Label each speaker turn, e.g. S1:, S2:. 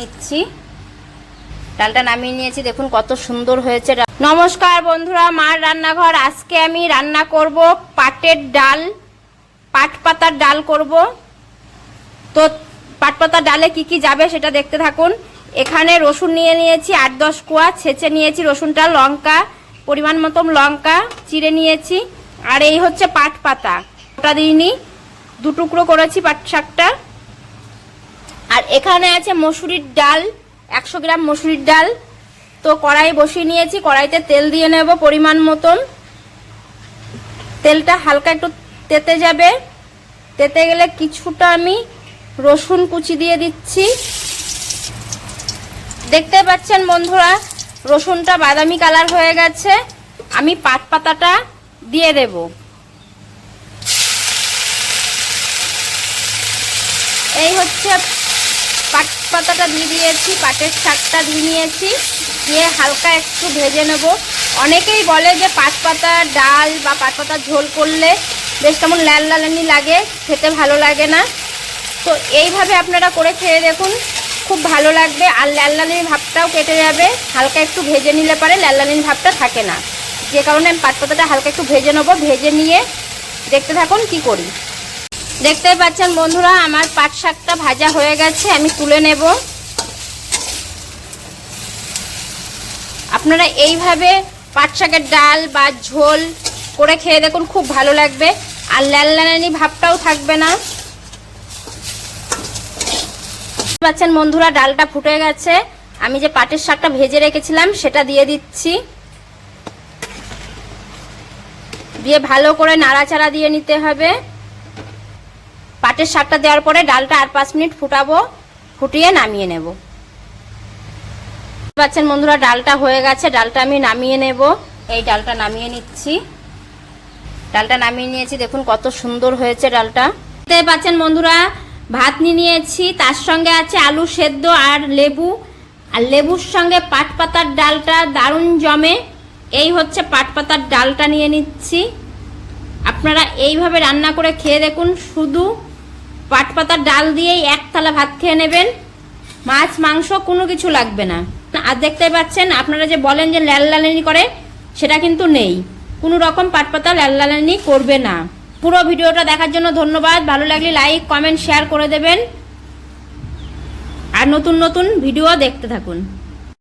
S1: নিচ্ছি। ডালটা নামিয়ে নিয়েছি, দেখুন কত সুন্দর হয়েছে নমস্কার বন্ধুরা, মার রান্নাঘর। আজকে আমি রান্না করব পাটের ডাল, পাট পাতার ডাল করব। তো পাট পাতার ডালে কি কি যাবে সেটা দেখতে থাকুন। এখানে রসুন নিয়ে নিয়েছি আট দশ কোয়া, ছেঁচে নিয়েছি রসুনটা, লঙ্কা, পরিমাণ মতন লঙ্কা, চিড়ে নিয়েছি। আর এই হচ্ছে পাট পাতা। ওটা দিইনি, দু টুকরো করেছি পাট শাকটা। এখানে আছে মসুরির ডাল, একশো গ্রাম মসুরির ডাল। তো কড়াই বসিয়ে নিয়েছি, কড়াইতে তেল দিয়ে নেব পরিমাণ মতন। তেলটা হালকা একটু তেতে যাবে। তেতে গেলে কিছুটা আমি রসুন কুচি দিয়ে দিচ্ছি। দেখতে পাচ্ছেন বন্ধুরা, রসুনটা বাদামি কালার হয়ে গেছে। আমি পাট পাতাটা দিয়ে দেব। এই হচ্ছে পাট পাতাটা দিয়ে দিয়েছি, পাটের শাকটা দিয়ে নিয়েছি। দিয়ে হালকা একটু ভেজে নেব। অনেকেই বলে যে পাট পাতা ডাল বা পাট পাতার ঝোল করলে বেশ কেমন লাল লালানি লাগে, খেতে ভালো লাগে না। তো এইভাবে আপনারা করে খেয়ে দেখুন, খুব ভালো লাগবে। আর লাল লালির ভাবটাও কেটে যাবে। হালকা একটু ভেজে নিলে পারে লাল লালির ভাবটা থাকে না। যে কারণে আমি পাট পাতাটা হালকা একটু ভেজে নেব। ভেজে নিয়ে দেখতে থাকুন কি করি। দেখতেই পাচ্ছেন বন্ধুরা, আমার পাট শাকটা ভাজা হয়ে গেছে, আমি তুলে নেব। আপনারা এইভাবে পাট শাকের ডাল বা ঝোল করে খেয়ে দেখুন, খুব ভালো লাগবে। আর লাল লালানি ভাবটাও থাকবে না। দেখতে পাচ্ছেন বন্ধুরা, ডালটা ফুটে গেছে। আমি যে পাটের শাকটা ভেজে রেখেছিলাম, সেটা দিয়ে দিচ্ছি। দিয়ে ভালো করে নাড়াচাড়া দিয়ে নিতে হবে। পাটের শাকটা দেওয়ার পরে ডালটা আর পাঁচ মিনিট ফুটাবো, ফুটিয়ে নামিয়ে নেব। পাচ্ছেন বন্ধুরা, ডালটা হয়ে গেছে, ডালটা আমি নামিয়ে নেব। এই ডালটা নামিয়ে নিচ্ছি। ডালটা নামিয়ে নিয়েছি, দেখুন কত সুন্দর হয়েছে ডালটা। দেখতে পাচ্ছেন বন্ধুরা, ভাত নিয়ে নিয়েছি, তার সঙ্গে আছে আলু সেদ্ধ আর লেবু। আর লেবুর সঙ্গে পাট পাতার ডালটা দারুণ জমে। এই হচ্ছে পাট পাতার ডালটা নিয়ে নিচ্ছি। আপনারা এইভাবে রান্না করে খেয়ে দেখুন, শুধু পাট পাতার ডাল দিয়েই এক থালা ভাত খেয়ে নেবেন। মাছ, মাংস, কোনো কিছু লাগবে না। আর দেখতে পাচ্ছেন, আপনারা যে বলেন যে লাল লালানি করে, সেটা কিন্তু নেই। কোনো রকম পাটপাতা লাল লালানি করবে না। পুরো ভিডিওটা দেখার জন্য ধন্যবাদ। ভালো লাগলে লাইক, কমেন্ট, শেয়ার করে দেবেন। আর নতুন নতুন ভিডিও দেখতে থাকুন।